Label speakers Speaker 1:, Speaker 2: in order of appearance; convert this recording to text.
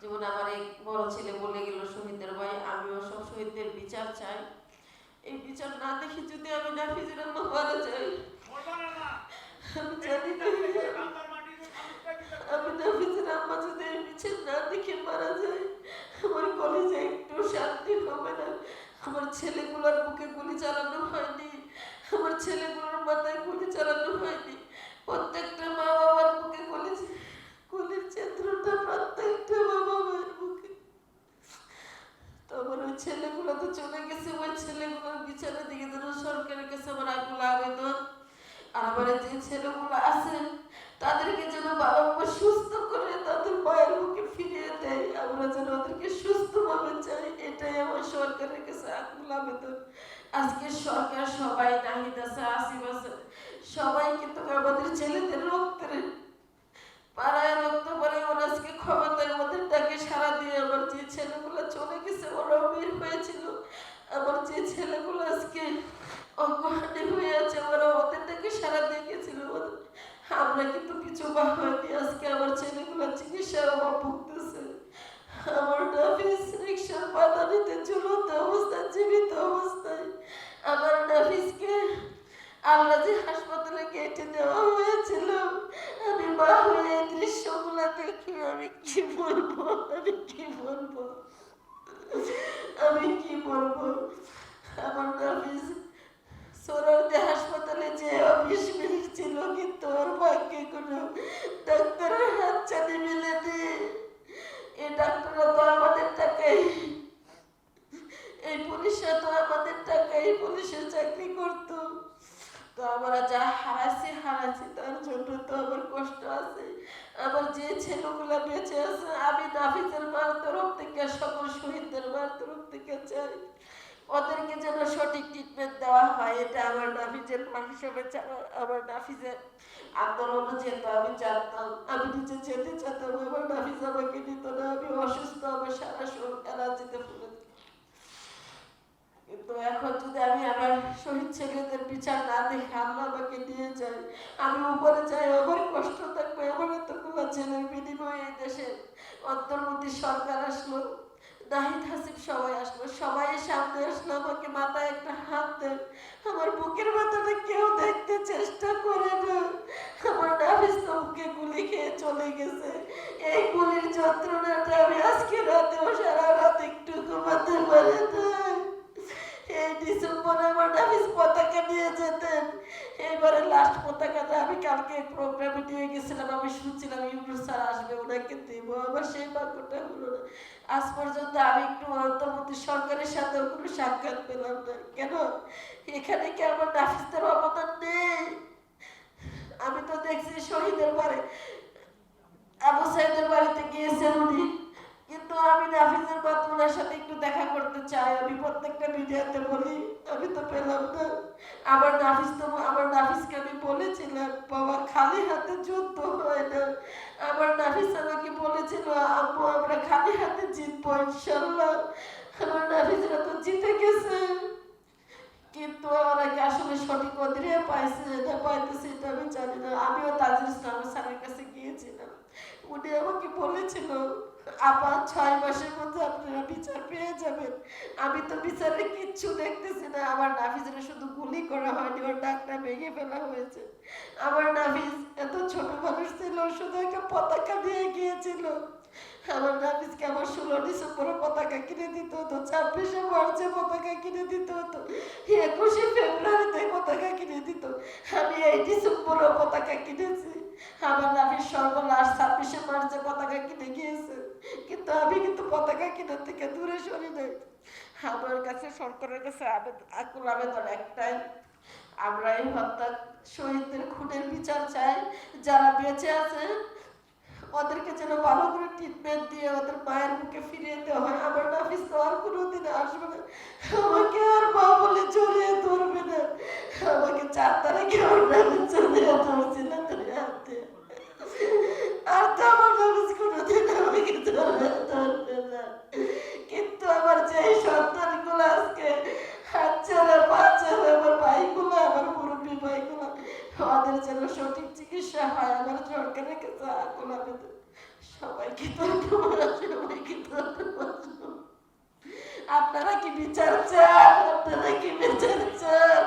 Speaker 1: যেমন আমার এই বড় ছেলে বলে গেল শহীদের ভাই আমিও সব শহীদদের বিচার চাই। এই বিচার না দেখে যদি আমি নাফিজের আম্মা মারা যাই, আমি জানি না। আমি নাফিজের আম্মা যদি এই বিচার না দেখে মারা যায় আমার কলেজে একটু শান্তি হবে না। আমার ছেলেগুলোর বুকে গুলি চালানো হয়নি, আমার ছেলেগুলোর মাথায় গুলি চালানো হয়নি। প্রত্যেকটা মা বাবার বুকে গুলি গুলির চিত্রটা প্রত্যেকটা মা বাবার বুকে তো আমার ওই ছেলেগুলো তো চলে গেছে, ওই ছেলেগুলোর বিচারের দিকে যেন সরকারের কাছে আমার আকুল আবেদন। আর আমার যে ছেলেগুলো আছে, তাদেরকে যেন বাবা মা সুস্থ করে তাদের মায়ের মুখে ফিরিয়ে দেয়, আমরা যেন ওদেরকে সুস্থভাবে চাই, এটাই আমার সরকারের কাছে আকুল আবেদন। আজকে সরকার সবাই নাহিদ আছে, আসিফ আছে সবাই কিন্তু আমাদের ছেলেদের রক্তের পাড়ায় আমরা কিন্তু কিছু হয়নি আজকে আমার ছেলেগুলো চিকিৎসার অভাব ভুগতেছে। আমার নাফিস রিক্সার পাদানিতে ঝুলন্ত অবস্থায়, জীবিত অবস্থায়। আমার নাফিসকে আমরা যে হাসপাতালে কেটে দেওয়া হয়েছিল, আমি মা হয়ে এই দৃশ্যগুলো দেখি আমি কি বলব? আমি কি বলব? আমি কি বলব? আমার নাফিস আমরা যা হারাইছি হারাইছি, তার জন্য তো আমার কষ্ট আছে। আমার যে ছেলেগুলো বেঁচে আছে, আমি নাফিজের মার তরফ থেকে, সকল শহীদদের মার তরফ থেকে চাই। ওদেরকে যেন সঠিক ট্রিটমেন্ট দেওয়া হয়, এটা আমার নাফিজের মা হিসেবে আমার নাফিজের আন্দোলনে যেত আমি জানতাম, আমি নিজে যেতে চাইতাম, আমার নাফিজ আমাকে নিত না আমি অসুস্থ আমার সারা শরীর অ্যালার্জিতে ফুলে যেত। কিন্তু এখন যদি আমি আমার শহীদ ছেলেদের বিচার না দেখে আল্লাহ আমাকে নিয়ে যাই আমি উপরে যাই আমার কষ্ট থাকবে আমার এতগুলো ছেলের বিনিময়ে এই দেশে অন্তর্বর্তী সরকার আসলো। নাহিদ হাসিব সবাই আসলো। সবাই সামনে আসলো, আমাকে মাথায় একটা হাত দেন। আমার বুকের মাথাটা কেউ দেখতে চেষ্টা করে না। আমার নাফিস তো গুলি খেয়ে চলে গেছে। এই গুলির যন্ত্রণাটা আমি আজকে রাতেও সারা রাত একটু ঘুমাতে পারি না এই ডিসেম্বরে আমার নাফিস পতাকা নিয়ে যেতেন। লাস্ট পতাকাটা আমি কালকে প্রোগ্রামে নিয়ে গেছিলাম, আমি শুনছিলাম স্যার আসবে, ওনাকে দেবো। সেই হলো না। আজ পর্যন্ত আমি একটু অন্তর্বর্তী সরকারের সাথেও কোনো সাক্ষাৎ পেলাম না। কেন? এখানে কি আমার নাফিসদের অবদান নেই? আমি তো দেখছি শহীদের বাড়ি। আবু সাইদের বাড়িতে গিয়েছেন উনি। কিন্তু আমি নাফিজের বাদ ওনার সাথে একটু দেখা করতে চাই। আমি প্রত্যেকটা মিডিয়াতে বলি আমার নাফিস তো আমার নাফিসকে আমি বলেছিলাম, বাবা, খালি হাতে যুদ্ধ হয় না। আমার নাফিস আমাকে বলেছিল আম্মু আমরা খালি হাতে জিতবো ইনশাল্লাহ আমার নাফিসরা তো জিতে গেছে। কিন্তু ওরা কি আসলে সঠিক অধীরে পাইছে না, পাইতেছে এটা আমি জানি না। আমিও তাজির ইসলাম স্যারের কাছে গিয়েছিলাম। উনি আমাকে বলেছিল আবার ছয় মাসের মধ্যে আপনারা বিচার পেয়ে যাবেন। আমি তো বিচারে কিচ্ছু দেখতেছি না। আমার নাফিজরা শুধু গুলি হয়নি ডাকটা ভেঙে ফেলা হয়েছে। আমার নাফিজ এত ছোট মানুষ ছিল শুধু একটা পতাকা দিয়ে গিয়েছিল। আমার নাফিজকে আমার ষোলো ডিসেম্বরে পতাকা কিনে দিতে হতো, ছাব্বিশে মার্চে পতাকা কিনে দিতে হতো, একুশে ফেব্রুয়ারিতে পতাকা কিনে দিত। আমি এই ডিসেম্বরে পতাকা কিনেছি। আমার নাফিস সর্বনাশ ছাব্বিশে মার্চে পতাকা কিনে গিয়েছে। কিন্তু আমি কিন্তু পতাকা কেনার থেকে দূরে সরি নাই। আমার কাছে সরকারের কাছে আকুল আবেদন একটাই। আমরা এই হত্যা শহীদদের খুনের বিচার চাই। যারা বেঁচে আছে, ওদেরকে যেন ভালো করে ট্রিটমেন্ট দিয়ে ওদের মায়ের মুখে ফিরিয়ে দেওয়া হয়। আমার নাফিস তো আর কোনোদিন আসবে না। আমাকে আর মা বলে জড়িয়ে ধরবে না। আমাকে চার তারিখে আমার নাফিস যেন সঠিক চিকিৎসা হয়, আমার সরকারের কাছে আকুল আবেদন, সবাইকে সবাইকে আপনারা কি বিচার চান? আপনারা কি বিচার চান?